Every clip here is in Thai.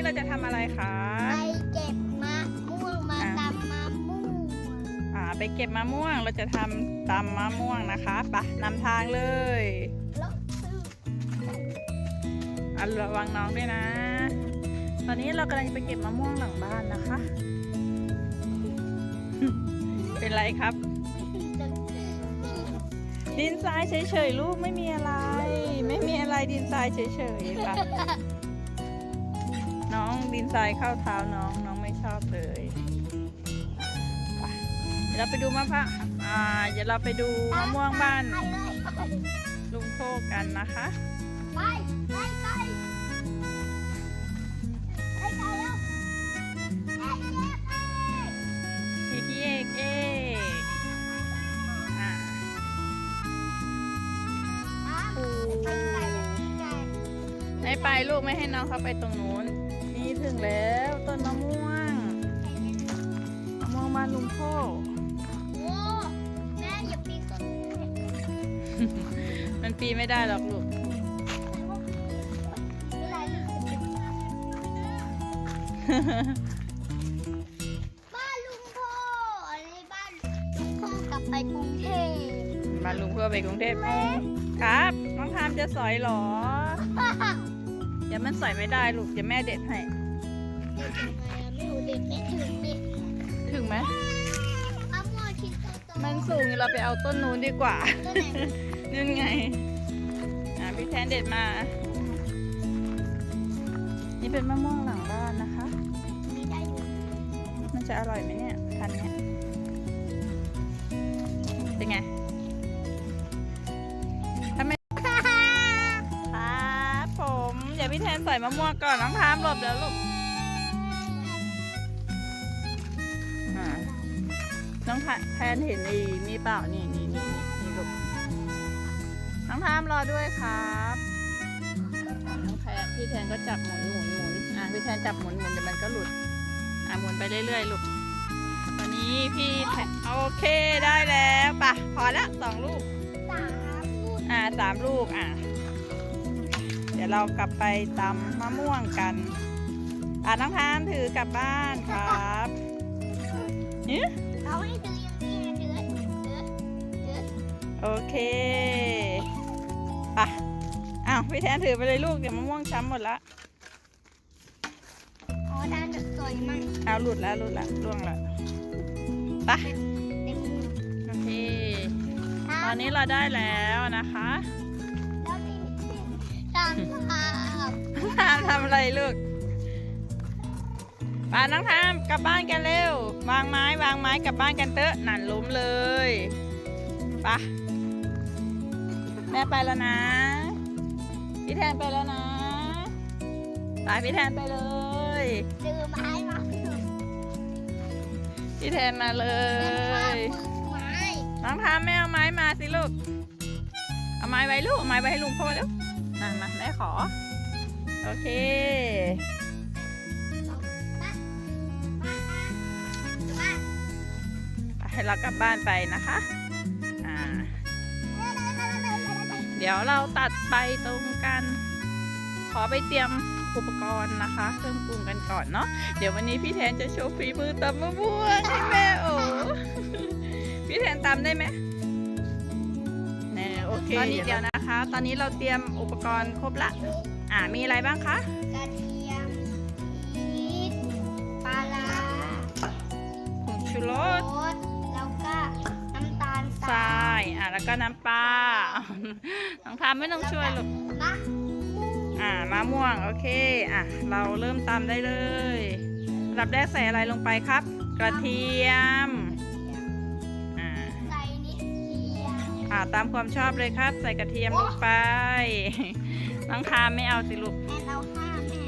นี้เราจะทำอะไรคะ ไปเก็บมะม่วงมาตำมะม่วงอ่า ไปเก็บมะม่วง เราจะทำตำมะม่วงนะคะไปะนำทางเลยแล้วซื้ออะระวังน้องด้วยนะ ตอนนี้เรากำลังจะไปเก็บมะม่วงหลังบ้านนะคะ เป็นไรครับ ดินทรายเฉยๆลูกไม่มีอะไร ไม่มีอะไรดินทรายเฉยๆค่ะ น้องดินทรายเข้าเท้าน้องน้องไม่ชอบเลยไปเดี๋ยวเราไปดูมะพร้าวอ่าเดี๋ยวเราไปดูมะม่วงบ้าน ลุงโคกันนะคะ ไปไปไปไปไปแล้วเอ๊ะเอ๊ะเอ๊ะพี่พี่เอกเอกไปไกลเลยไกลไม่ไปลูกไม่ให้น้องเขาไปตรงนู้น ถึงแล้วต้นมะม่วงมะม่วงบ้านลุงโคกโอ้แม่อย่าปีนต้นนี้มันปีนไม่ได้หรอกลูกไม่ไรเลยบ้านลุงพ่ออันนี้บ้านลุงพ่อกลับไปกรุงเทพบ้านลุงเพื่อไปกรุงเทพครับน้องทามจะสอยเหรอเดี๋ยวมันสอยไม่ได้ลูกเดี๋ยวแม่เด็ดให้เด็กยัง ไงอะไม่รู้เด็กไม่ถึงนี่ถึงไหมมะม่วงชิ้นโตๆมันสูงเราไปเอาต้นนู้นดีกว่าต้นไหนนั่นไงอะพี่แทนเด็ดมา นี่เป็นมะม่วงหลังบ้านนะคะ มีได้อยู่มันจะอร่อยไหมเนี่ยพันธุ์เนี้ยเป็นไงทำไมครับผม เดี๋ยวพี่แทนใส่มะม่วงก่อนน้องทามหลบเดี๋ยวลูก น้องแทนเห็นอีมีเปล่า นี่นี่นี่นี่ลูกน้องทามรอด้วยครับน้องแทนพี่แทนก็จับหมุนหมุนหมุนอะพี่แทนจับหมุนหมุนเดี๋ยวมันก็หลุด อะหมุนไปเรื่อยๆลูก ตอนนี้พี่แทโอเคได้แล้วปะพอละสองลูกสามลูก อ่าสามลูกอะ เดี๋ยวเรากลับไปตำมะม่วงกัน อ่าน้องทามถือกลับบ้านครับเอ๊ะเอาให้ดื้อยังนี่นะดื้อดื้อดื้อโอเคปะอ้าวพี่แทนถือไปเลยลูกเดี๋ยวมะม่วงช้ำหมดละอ๋อด้านสวยมากเอาหลุดแล้วหลุดละล่วงละปะเต็มมือโอเค ตอนนี้เราได้แล้วนะคะแล้วนี่ตามภาพทามทำอะไรลูก ปาน้องทามกลับบ้านกันเร็ว วางไม้วางไม้กลับบ้านกันเตอะหนันล้มเลยไปะแม่ไปแล้วนะ พี่แทนไปแล้วนะไปพี่แทนไปเลยดื้อไม้มาพี่แทนมาเลยน้องทามไม่เอาไม้มาสิลูก เอาไม้ไว้ลูกเอาไม้ไว้ให้ลุงพ่อเร็วอะมาแม่ขอ โอเค ให้เรากลับบ้านไปนะคะอ่าเดี๋ยวเราตัดไปตรงกัน ขอไปเตรียมอุปกรณ์นะคะ เครื่องปรุงกันก่อนเนาะเดี๋ยววันนี้พี่แทนจะโชว์ฝีมือตำมะม่วงให้แม่โอ้พี่แทนตำได้ไหมแน่โอเคตอนนี้เดี๋ยวนะคะ ตอนนี้เราเตรียมอุปกรณ์ครบละ อ่ามีอะไรบ้างคะกระเทียมพริกปลาร้าผงชูรรส ทรายอ่าแล้วก็น้ำปลาน้องทำไม่ต้องช่วยหรอกมะอ่ามะม่วงโอเคอะเราเริ่มตำได้เลยอันดับแรกใส่อะไรลงไปครับ กระเทียมอ่าใส่นิดเดียวอ่าตามความชอบเลยครับ ใส่กระเทียมลงไปน้องทามไม่เอาสิลูกแม่เราห้ามแม่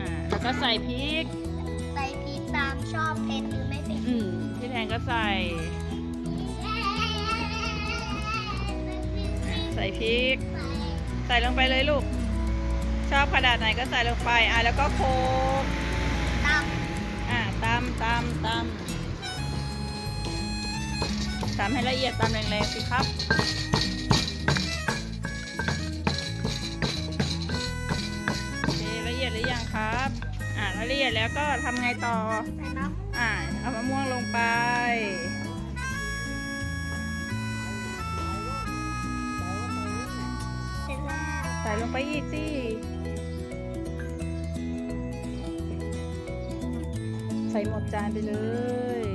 อ่าแล้วก็ใส่พริก ใส่พริกตามชอบเผ็ดหรือไม่เผ็ดอืมพี่แทนก็ใส่ ส่พริก ใส่ลงไปเลยลูก ชอบขนาดไหนก็ใส่ลงไป อะแล้วก็โคลกตามอ่าตำตำตำตำให้ละเอียดตำแรงๆสิครับโอเคละเอียดหรือยังครับยดแล้วก็ทำไงต่อใส่น้ำอ่า เอามะม่วงลงไป ใส่ลงไปอีกสิใส่หมดจานไปเลย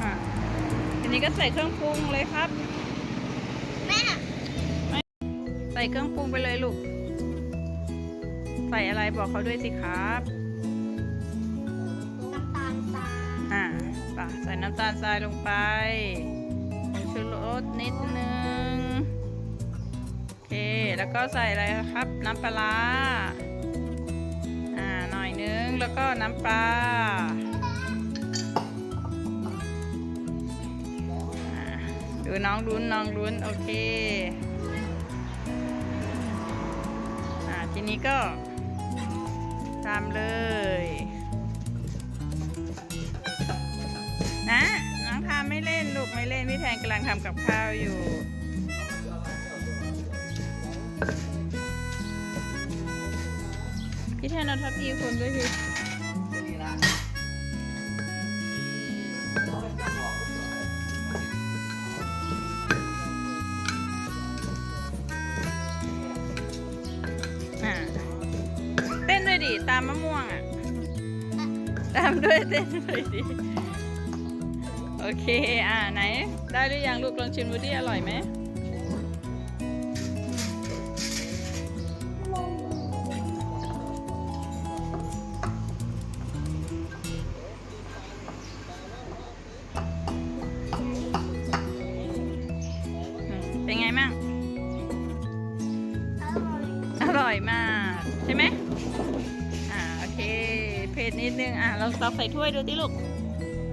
อะทีนี้ก็ใส่เครื่องปรุงเลยครับ แม่ ใส่เครื่องปรุงไปเลยลูก ใส่อะไรบอกเขาด้วยสิครับ ใส่น้ำตาลทรายลงไปผงชูรสนิดนึง โอเค แล้วก็ใส่อะไรครับ น้ำปลาอ่าหน่อยนึง แล้วก็น้ำปลาอ่าดูน้องลุ้นน้องลุ้น โอเค อ่าทีนี้ก็ตามเลย กำลังทำกับข้าวอยู่ พี่แทนเอาทัพพีคนด้วยสิอ่เต้นด้วยดิ ตามมะม่วงอะ ตามด้วยเต้นด้วยดิ โอเค อ่าไหน ได้หรือยังลูกลองชิมดูดิอร่อยไหมเป็นไงมั่งอร่อยมาก ใช่ไหมอ่า โอเคเผ็ดนิดนึง อ่าลองตักใส่ถ้วยดูดิลูก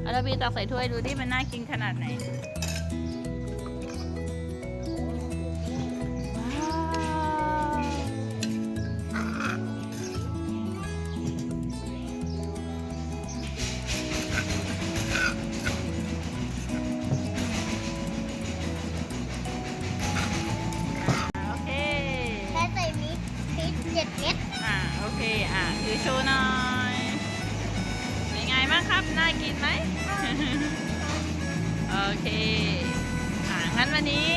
อาราบีตักใส่ถ้วยดูดิมันน่ากินขนาดไหน เคอ่างั้นวันนี้